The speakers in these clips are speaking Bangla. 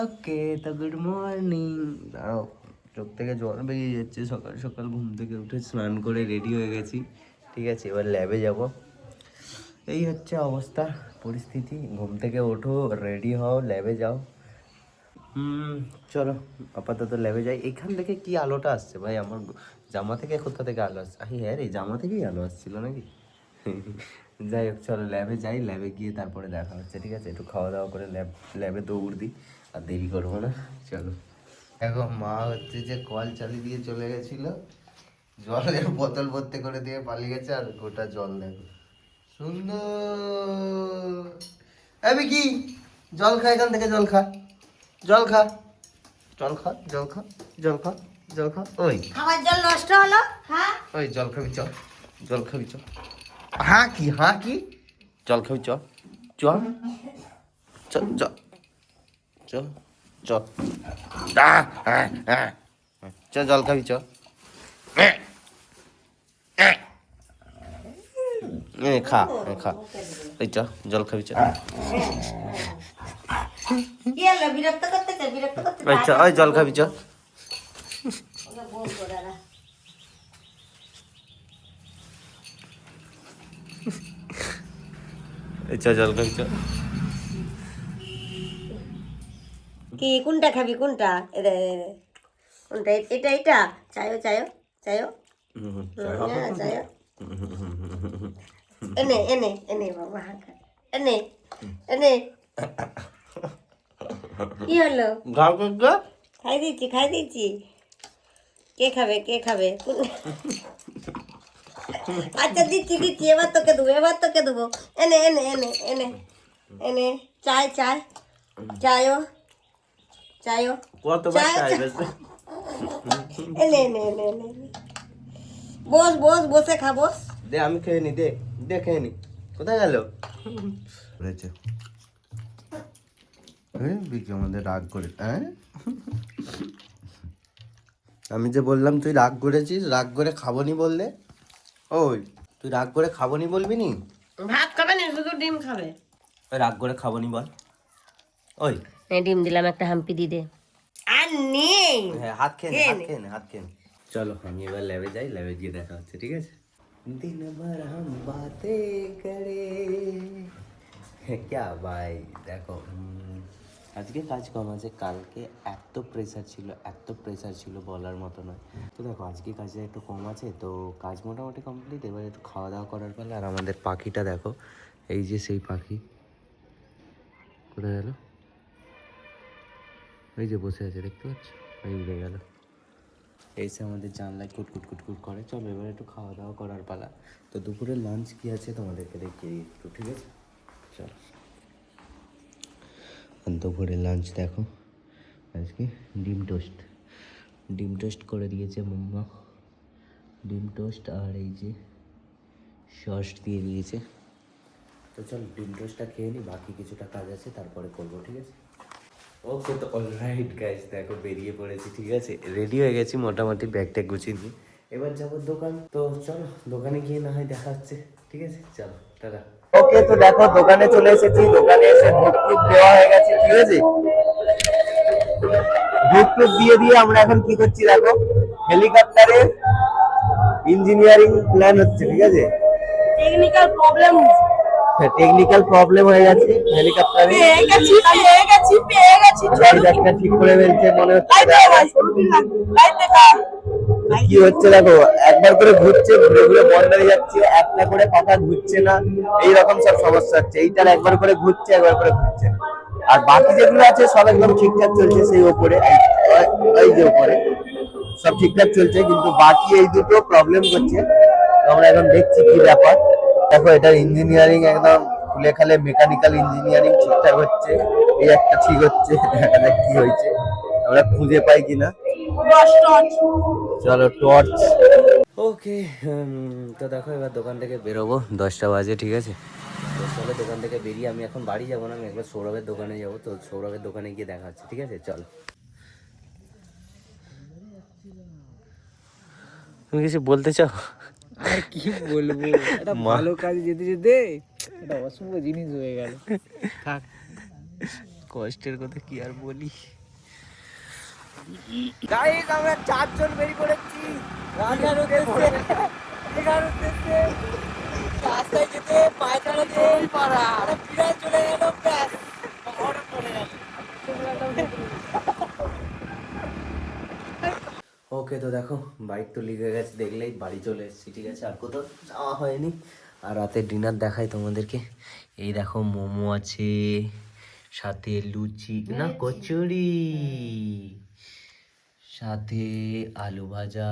ওকে, তো গুড মর্নিং দাঁড়াও, চোখ থেকে জল বেরিয়ে যাচ্ছে, সকাল সকাল ঘুম থেকে উঠে স্নান করে রেডি হয়ে গেছি। ঠিক আছে, এবার ল্যাবে যাব। এই হচ্ছে অবস্থা, পরিস্থিতি। ঘুম থেকে ওঠো রেডি হও ল্যাবে যাও। চলো, আপাতত ল্যাবে যাই। এখান থেকে কি আলোটা আসছে? ভাই, আমার জামা থেকে কোথা থেকে আলো আসছে? হ্যাঁ রে, জামা থেকেই আলো আসছিল নাকি? যাই হোক, চলো ল্যাবে যাই। ল্যাবে গিয়ে তারপরে দেখা হচ্ছে, ঠিক আছে? একটু খাওয়া দাওয়া করে ল্যাব ল্যাবে দৌড় দিই। আর দেরি করব না চলো। দেখো মা হচ্ছে যে কল চালিয়ে দিয়ে চলে গেছিল জলের বোতল ভর্তি করে দিয়ে পালিয়ে গেছে আর গোটা জল দেখো। সুন্দর। আমি কি জল খা এখান থেকে জল খা। জল খা। জল খা জল খা জল খা জল খা। ওই। খাবার জল নষ্ট হলো? হ্যাঁ? ওই জল খাবি চল জল খাবি চল হ্যাঁ কি হ্যাঁ কি? জল খাবি চল চল চল আহ, আহ। চল জল খাবি এ, খা খা। এই চল জল খাবি বিরক্ত করতে ওই জল খাবি। এই চল জল খাবি চল কি কোনটা খাবি কোনটা? কোনটা? এটা এটা। চায়ো চায়ো চায়ো হ্যাঁ, এনে এনে এনে বাবা এনে এনে। কি হলো? কাকা খাই দিচ্ছি খাই দিচ্ছি। কে খাবে কে খাবে? আচ্ছা দিচ্ছি দিচ্ছি। এবার তোকে দেবো এবার তোকে দেবো। এনে এনে এনে এনে এনে। চায় চায়। চায়ও। চায়ও কতবার চাইবে। বস বস বসে খা বস দে আমি খেয়ে নি দে দে খেয়ে নি কোথায় গেল বিকি আমাদের রাগ করে হ্যাঁ আমি যে বললাম তুই রাগ করেছিস? রাগ করে খাব নি বললে? ওই তুই রাগ করে খাব নি বলবি নি? ভাত খাবে না? শুধু ডিম খাবে। ওই রাগ করে খাব নি বল। ওই। ডিম দিলাম একটা হাম্পি দিদে আর নেই হ্যাঁ হাত খেয়ে হাত খেয়ে হাত খেয়ে চলো আমি এবার ল্যাবে যাই ল্যাবে গিয়ে দেখা হচ্ছে ঠিক আছে? দিন ভর হাম বাতে করে। হ্যাঁ, ক্যা ভাই দেখো আজকে কাজ কম আছে কালকে এত প্রেশার ছিল এত প্রেশার ছিল বলার মতো নয়। তো দেখো আজকে কাজে একটু কম আছে তো কাজ মোটামুটি কমপ্লিট এবার একটু খাওয়া দাওয়া করার পালা আর আমাদের পাখিটা দেখো এই যে সেই পাখি। কোথায় গেলো? এই যে বসে আছে দেখতে পাচ্ছ? এই উড়ে গেল। এসে আমাদের জানলায় কুটকুট কুটকুট করে। চলো এবার একটু খাওয়া দাওয়া করার পালা। তো দুপুরের লাঞ্চ কি আছে তোমাদেরকে দেখিয়ে একটু ঠিক আছে? চলো। আর দুপুরের লাঞ্চ দেখো। আজকে ডিম টোস্ট ডিম টোস্ট করে দিয়েছে মাম্মা। ডিম টোস্ট আর এই যে সস দিয়ে দিয়েছে। তো চল ডিম টোস্টটা খেয়ে নিই বাকি কিছুটা কাজ আছে তারপরে করব ঠিক আছে? ওকে তো অলরাইট গাইস দেখো বেরিয়ে পড়েছি ঠিক আছে? রেডি হয়ে গেছি মোটামুটি ব্যাগটা গুছিয়ে নিই এবার যাব দোকান তো চলো দোকানে গিয়ে না হয় দেখা হচ্ছে ঠিক আছে? চলো টাটা। ওকে তো দেখো দোকানে চলে এসেছি দোকানে এসে ভোট দেওয়া হয়ে গেছে ঠিক আছে? ভোট দিয়ে দিয়ে আমরা এখন কি করছি দেখো হেলিকপ্টারে ইঞ্জিনিয়ারিং প্ল্যান হচ্ছে ঠিক আছে? টেকনিক্যাল প্রবলেম টেকনিক্যাল প্রবলেম হয়ে গেছে হেলিকপ্টারে পেয়ে গেছি পেয়ে গেছি পেয়ে গেছি গাড়িটা ঠিক করে ফেলছে মনে হচ্ছে কি হচ্ছে দেখো একবার করে ঘুরছে ঘুরে ঘুরে বন্ধ হয়ে যাচ্ছে একটা করে পাতা ঘুরছে না এইরকম সব সমস্যা হচ্ছে। এইটার একবার করে ঘুরছে একবার করে ঘুরছে আর বাকি যেগুলো আছে সব একদম ঠিকঠাক চলছে সেই ওপরে এই- এই যে ওপরে সব ঠিকঠাক চলছে কিন্তু বাকি এই দুটো প্রবলেম করছে। আমরা এখন দেখছি কি ব্যাপার। দেখো, এটার ইঞ্জিনিয়ারিং একদম খুলে খালে মেকানিক্যাল ইঞ্জিনিয়ারিং ঠিকঠাক হচ্ছে। এই একটা ঠিক হচ্ছে। কি হয়েছে। আমরা খুঁজে পাই কিনা। চলো টর্চ ওকে তো দেখো, এবার দোকান থেকে বেরোবো। দশটা বাজে, ঠিক আছে? তো চলো, দোকান থেকে বেরিয়ে আমি এখন বাড়ি যাব না, আমি একবার সৌরভের দোকানে যাব। তো সৌরভের দোকানে গিয়ে দেখা হচ্ছে, ঠিক আছে? চলো। তুমি কিছু বলতে চাও? আর কি বলব? একটা ভালো কাজে যেতে যেতে একটা অশুভ জিনিস হয়ে গেল। থাক। কষ্টের কথা কি আর বলি? গাইস আমরা চারজন বেরিয়ে পড়েছি। রাজার উদ্দেশ্যে দীঘার উদ্দেশ্যে রাস্তায় যেতে পায়ে চালাতে পারা বিড়াল চলে গেল ব্যাস। ঘরে পড়ে গেল ওকে তো দেখো বাইক তো লিখে গেছে দেখলেই বাড়ি চলে এসেছি ঠিক আছে? আর কোথাও যাওয়া হয়নি। আর রাতে ডিনার দেখাই তোমাদেরকে। এই দেখো মোমো আছে সাথে লুচি না কচুরি। সাথে আলু ভাজা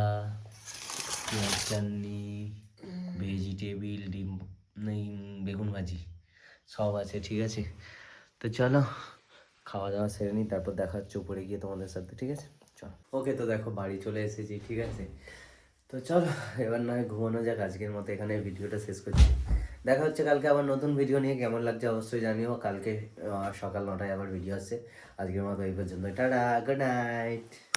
পেঁয়াজ চাটনি ভেজিটেবিল ডিম নেই বেগুন ভাজি সব আছে ঠিক আছে? তো চলো খাওয়া দাওয়া সেরে নিই তারপর দেখা হচ্ছে উপরে গিয়ে তোমাদের সাথে ঠিক আছে? ওকে তো দেখো, বাড়ি চলে এসেছি, ঠিক আছে? তো চলো, এবার নয়, ঘুমানো যাক, আজকের মতো এখানে ভিডিওটা শেষ করছি। দেখা হচ্ছে কালকে আবার নতুন ভিডিও নিয়ে, কেমন লাগছে অবশ্যই জানিও। কালকে সকাল নটায় আবার ভিডিও আসছে। আজকের মতো এই পর্যন্ত টাটা গুড নাইট